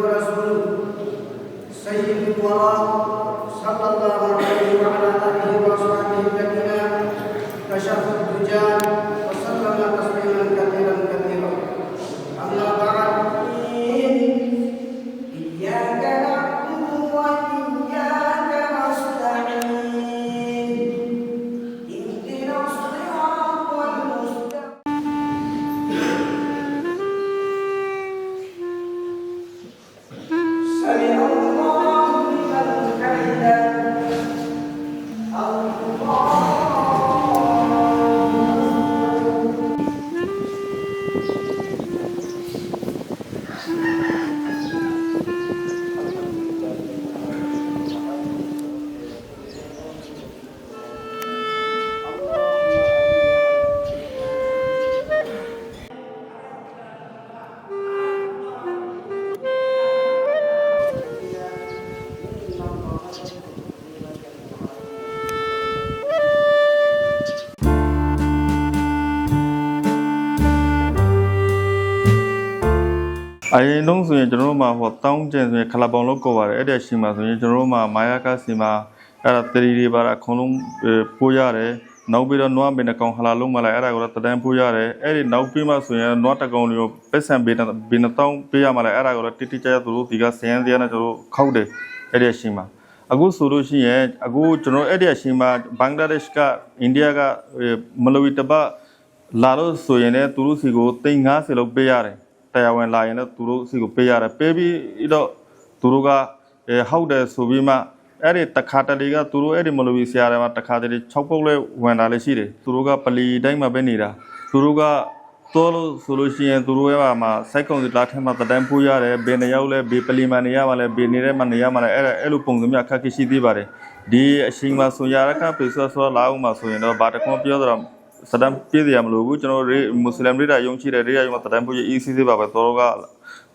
ورسوله سيد الورى صلى الله عليه وعلى اله واصحابه الذين كشفوا الدجى အရင်တုန်းဆိုရင်ကျွန်တော်တို့မှာဟိုတောင်းကျင်ဆိုရင်ခလာပေါင်လို့ခေါ်ပါတယ်အဲ့ဒီအချိန်မှာဆိုရင်ကျွန်တော်တို့မှာမာယာကစီမှာအဲ့ဒါတရီတွေပါတာအကုန်လုံးပိုးရတယ်နောက်ပြီးတော့နွားပင်တစ်ကောင်ဟလာလုံးမလိုက်အဲ့ဒါကိုတော့တဒန်းပိုးရတယ်အဲ့ဒီနောက်ပြီးမှဆိုရင်နွားတစ်ကောင်တွေကိုပက်ဆံပေးတဲ့ဘင်းတောင်းပေးရမှလည်းအဲ့ဒါကိုတော့တိတိကျကျသူတို့ဒီကဆင်းရဲစရာနဲ့ကျွန်တော်တို့ခောက်တယ်အဲ့ဒီအချိန်မှာအခုဆိုလို့ရှိရင်အခုကျွန်တော်အဲ့ဒီအချိန်မှာဘင်္ဂလားဒေ့ရှ်ကအိန္ဒိယကမလဝီတပတ်လာလို့ဆိုရင်လည်းသူတို့စီကို350လောက်ပေးရတယ် တရားဝင်လာရင်လည်းသူတို့စီကိုပေးရတယ်ပေးပြီးတော့သူတို့ကအဲဟုတ်တယ်ဆိုပြီးမှအဲ့ဒီတခါတလေကသူတို့အဲ့ဒီမလိုပြီးဆရာတွေမှာတခါတလေ6ပုတ်လဲဝင်လာလည်းရှိတယ်သူတို့ကပလီတိုင်းမှာပဲနေတာသူတို့ကတော်လို့ဆိုလို့ရှိရင်သူတို့ရဲ့မှာစိုက်ကုံစီလာထဲမှာတတန်းပိုးရတယ်ဘယ်နှယောက်လဲဘေးပလီမှာနေရမှာလဲဘေးနေတဲ့မှာနေရမှာလဲအဲ့ဒါအဲ့လိုပုံစံမျိုးအခက်အခဲရှိသေးပါတယ်ဒီအချိန်မှာဆိုရရကပိဆောဆောလာအောင်မှာဆိုရင်တော့ဘာတခွန်ပြောတော့ စတန်ပြည့်စရာမလိုဘူးကျွန်တော်တို့မွတ်စလင်တွေကယုံကြည်တဲ့တွေကယုံမှာတန်ဖို့ရေး ECC ပါပဲတော်တော်က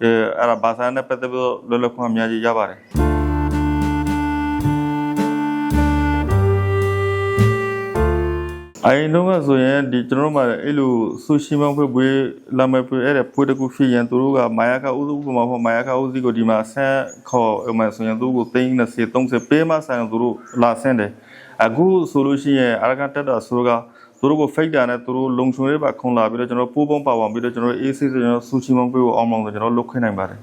အဲအဲ့ဒါဘာသာနဲ့ပတ်သက်ပြီးလောလောခွန်အများကြီးရပါတယ်အိုင်တော့ဆိုရင်ဒီကျွန်တော်တို့မှာအဲ့လိုဆူရှီမောင်ဖွေးပွေးလာမပွေးအဲ့ဒါဖွေးတကူဖြစ်ရင်သူတို့ကမာယာကဥစုဥပမာဟောမာယာကဥစီကိုဒီမှာဆန်းခေါ်အမှဆိုရင်သူကိုသိန်း20 30ပေးမှဆိုင်သူတို့လာဆင်းတယ်အခုဆိုလို့ရှိရင်အရကန်တက်တာဆိုတော့သူ တို့ကိုဖိတ်တာနဲ့သူတို့လုံချုံရေးပါခွန်လာပြီးတော့ကျွန်တော်ပိုးပုံးပါဝင်ပြီးတော့ကျွန်တော်အေးဆေးဆေးကျွန်တော်ဆူချီမန်ပေးကိုအောင်မောင်းတော့ကျွန်တော်လုတ်ခွင့်နိုင်ပါတယ်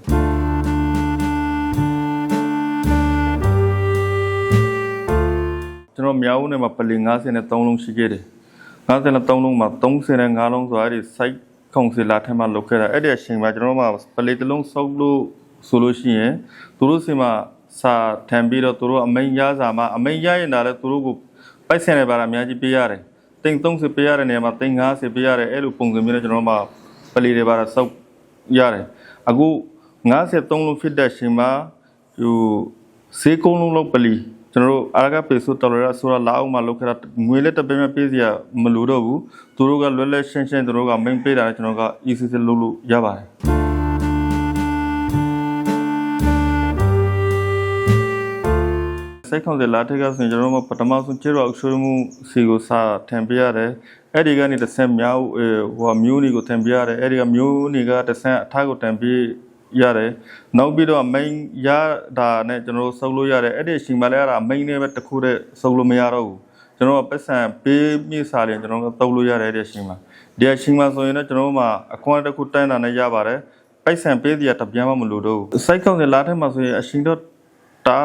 ကျွန်တော်မြောက်ဦးနယ်မှာပလီ90နဲ့3လုံးရှိခဲ့တယ်90နဲ့3လုံးမှာ30နဲ့5လုံးဆိုအဲ့ဒီ site ခုံစီလာထဲမှာလုတ်ခဲ့တာအဲ့ဒီအချိန်မှာကျွန်တော်မှာပလီတစ်လုံးစုပ်လို့ဆိုလို့ရှိရင်သူတို့စီမှာစာထံပြီးတော့သူတို့အမိန်ရစာမှာအမိန်ရရင်ဒါလည်းသူတို့ကိုပိုက်ဆံတွေပါတာအများကြီးပေးရတယ် တိန်30ပေးရတဲ့နေရာမှာတိန်50ပေးရတယ်အဲ့လိုပုံစံမျိုးနဲ့ကျွန်တော်တို့မှာပလီတွေပါတာစောက်ရတယ်အခု53လုံးဖြစ်တဲ့ရှင်မှာဟိုဈေးကုန်းလုံးလောက်ပလီကျွန်တော်တို့အာရကပေဆိုတော်ရဆိုတာလာအောင်မှာလောက်ခရငွေလက်တပေးမဲ့ပေးစရာမလိုတော့ဘူးသူတို့ကလွယ်လွယ်ရှင်းရှင်းသူတို့ကမိန်ပေးတာနဲ့ကျွန်တော်က ECC လုပ်လို့ရပါတယ် စိတ်ခေါင်းစလာထက်ကဆိုရင်ကျွန်တော်တို့ပထမဆုံးခြေရောက်ရှိုးမှုစီကိုစာထံပြရတယ်အဲ့ဒီကနေတစ်ဆင့်မြောက်ဟိုမျိုးနေကိုထံပြရတယ်အဲ့ဒီကမျိုးနေကတစ်ဆင့်အထားကိုထံပြရတယ်နောက်ပြီးတော့ main ရတာနဲ့ကျွန်တော်တို့စုပ်လို့ရတယ်အဲ့ဒီအချိန်မှလည်းအဲ့ဒါ main နဲ့ပဲတစ်ခုတည်းစုပ်လို့မရတော့ဘူးကျွန်တော်ကပတ်စံပေးမြင့်စာရင်ကျွန်တော်တို့တုပ်လို့ရတယ်အဲ့ဒီအချိန်မှာဒီအချိန်မှာဆိုရင်တော့ကျွန်တော်တို့မှာအခွင့်တစ်ခုတန်းတာနဲ့ရပါတယ်ပိုက်ဆံပေးစရာတပြားမှမလိုတော့ဘူးစိုက်ကောင်းစလာထက်မှာဆိုရင်အချိန်တော့တာ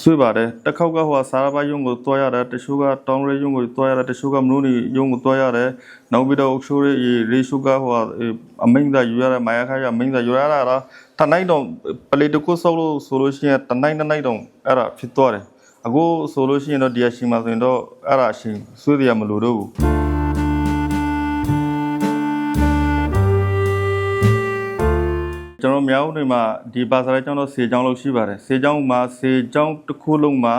ဆွေးပါတယ်တစ်ခေါက်ကဟိုစာရပါယုံကိုတွားရတယ်တချို့ကတောင်းရဲယုံကိုတွားရတယ်တချို့ကမလို့နေယုံကိုတွားရတယ်နောက်ပြီးတော့အုပ်ချိုးရဲရေရှုကဟိုအမိန်သာယူရတဲ့မာယာခါရအမိန်သာယူရတာတော့တနိုင်တော့ပလေတကုဆောက်လို့ဆိုလို့ရှိရင်တနိုင်တနိုင်တော့အဲ့ဒါဖြစ်သွားတယ်အခုဆိုလို့ရှိရင်တော့ဒီအချိန်မှာဆိုရင်တော့အဲ့ဒါအချိန်ဆွေးရမလို့တော့ဘူး မြောက်ဦးတွေမှာဒီဘာသာရေးကျောင်းတော့ဆေကျောင်းလို့ရှိပါတယ်ဆေကျောင်းမှာဆေကျောင်းတစ်ခုလုံးမှာ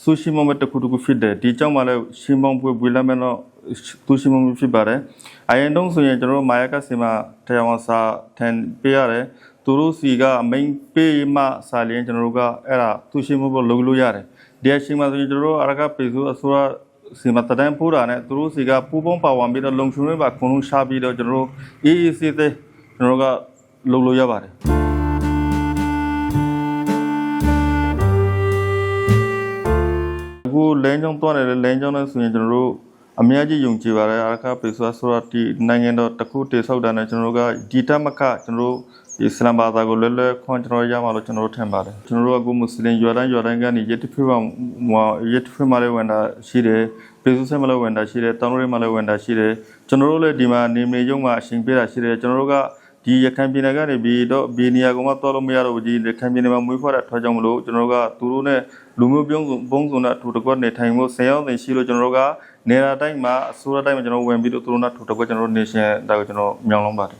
ဆူရှီမုံမဲ့တစ်ခုတစ်ခုဖြစ်တယ်ဒီကျောင်းမှာလည်းရှင်းမောင်းပွေပွေလက်မဲ့တော့သူရှင်းမောင်းဖြစ်ပါတယ်အရင်တုန်းဆိုရင်ကျွန်တော်မာယာကဆေမှာတရားဝင်စာထန်ပေးရတယ်သူတို့စီကအမိန်ပေးမှစာလျင်ကျွန်တော်တို့ကအဲ့ဒါသူရှင်းမောင်းဖို့လုပ်လို့ရတယ်ဒီအချိန်မှာဆိုရင်ကျွန်တော်တို့အရကပေဆိုအစိုးရစီမတဒန်ပူတာနဲ့သူတို့စီကပူပုံပါဝင်ပြီးတော့လုံချုံတွေပါခွန်လုံးရှားပြီးတော့ကျွန်တော်တို့အေးအေးဆေးသေးကျွန်တော်တို့က လုပ်လို့ရပါတယ်အခုလမ်းကြောင်းတွားနေတဲ့လမ်းကြောင်းနဲ့ဆိုရင်ကျွန်တော်တို့အများကြီးယုံကြည်ပါတယ်အာရခပိဆွာဆိုရတီနိုင်ငံတော်တစ်ခုတည်ဆောက်တာနဲ့ကျွန်တော်တို့ကဒီတမကကျွန်တော်တို့အစ္စလာမ်ဘာသာကိုလွယ်လွယ်ခွင့်ကျွန်တော်ရမှာလို့ကျွန်တော်တို့ထင်ပါတယ်ကျွန်တော်တို့ကကိုမွတ်စလင်ရွာတိုင်းရွာတိုင်းကနေရစ်တဖိမရစ်တဖိမလည်းဝင်တာရှိတယ်ပေဆုဆဲမလည်းဝင်တာရှိတယ်တောင်းလို့တွေမလည်းဝင်တာရှိတယ်ကျွန်တော်တို့လည်းဒီမှာနေမနေရုံမှာအရှင်ပြတာရှိတယ်ကျွန်တော်တို့က ဒီရခိုင်ပြည်နယ်ကနေပြီးတော့ဘီနီယာကမှတော်လို့မရတော့ဘူးဒီရခိုင်ပြည်နယ်မှာမွေးဖွားတဲ့ထွားကြောင့်မလို့ကျွန်တော်တို့ကသူတို့နဲ့လူမျိုးပြုံးစုံပုံစုံနဲ့ထူတကွက်နေထိုင်မှုဆယ်ရောက်တင်ရှိလို့ကျွန်တော်တို့ကနေရာတိုင်းမှာအစိုးရတိုင်းမှာကျွန်တော်ဝင်ပြီးတော့သူတို့နဲ့ထူတကွက်ကျွန်တော်တို့နေရှင်ဒါကိုကျွန်တော်မြောင်းလုံးပါတယ်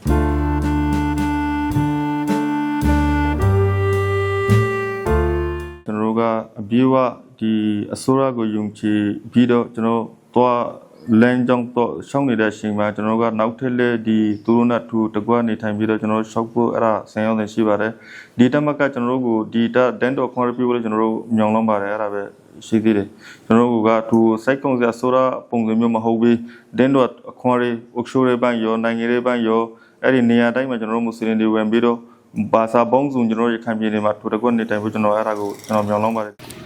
ကျွန်တော်တို့ကအပြေးဝဒီအစိုးရကိုယုံကြည်ပြီးတော့ကျွန်တော်သွား လမ်းကြောင်းတော့ရှောင်းနေတဲ့အချိန်မှာကျွန်တော်တို့ကနောက်ထပ်လဲဒီသူတို့နဲ့ထူတကွနေထိုင်ပြီးတော့ကျွန်တော်တို့ရှောက်ဖို့အဲ့ဒါဆင်ရောက်နေရှိပါတယ်ဒီတက်မကကျွန်တော်တို့ကိုဒီတာဒန်တော့ခွန်ရပြလို့ကျွန်တော်တို့ညောင်းလုံးပါတယ်အဲ့ဒါပဲရှိသေးတယ်ကျွန်တော်တို့ကထူစိုက်ကုံစရာဆိုတော့ပုံစံမျိုးမဟုတ်ဘူးဒန်တော့ခွန်ရအုပ်ရှိုးရပန်းရောနိုင်ငံရေးပန်းရောအဲ့ဒီနေရာတိုင်းမှာကျွန်တော်တို့မွတ်စလင်တွေဝင်ပြီးတော့ဘာသာပေါင်းစုံကျွန်တော်တို့ရခိုင်ပြည်နယ်မှာထူတကွနေထိုင်ဖို့ကျွန်တော်အဲ့ဒါကိုကျွန်တော်ညောင်းလုံးပါတယ်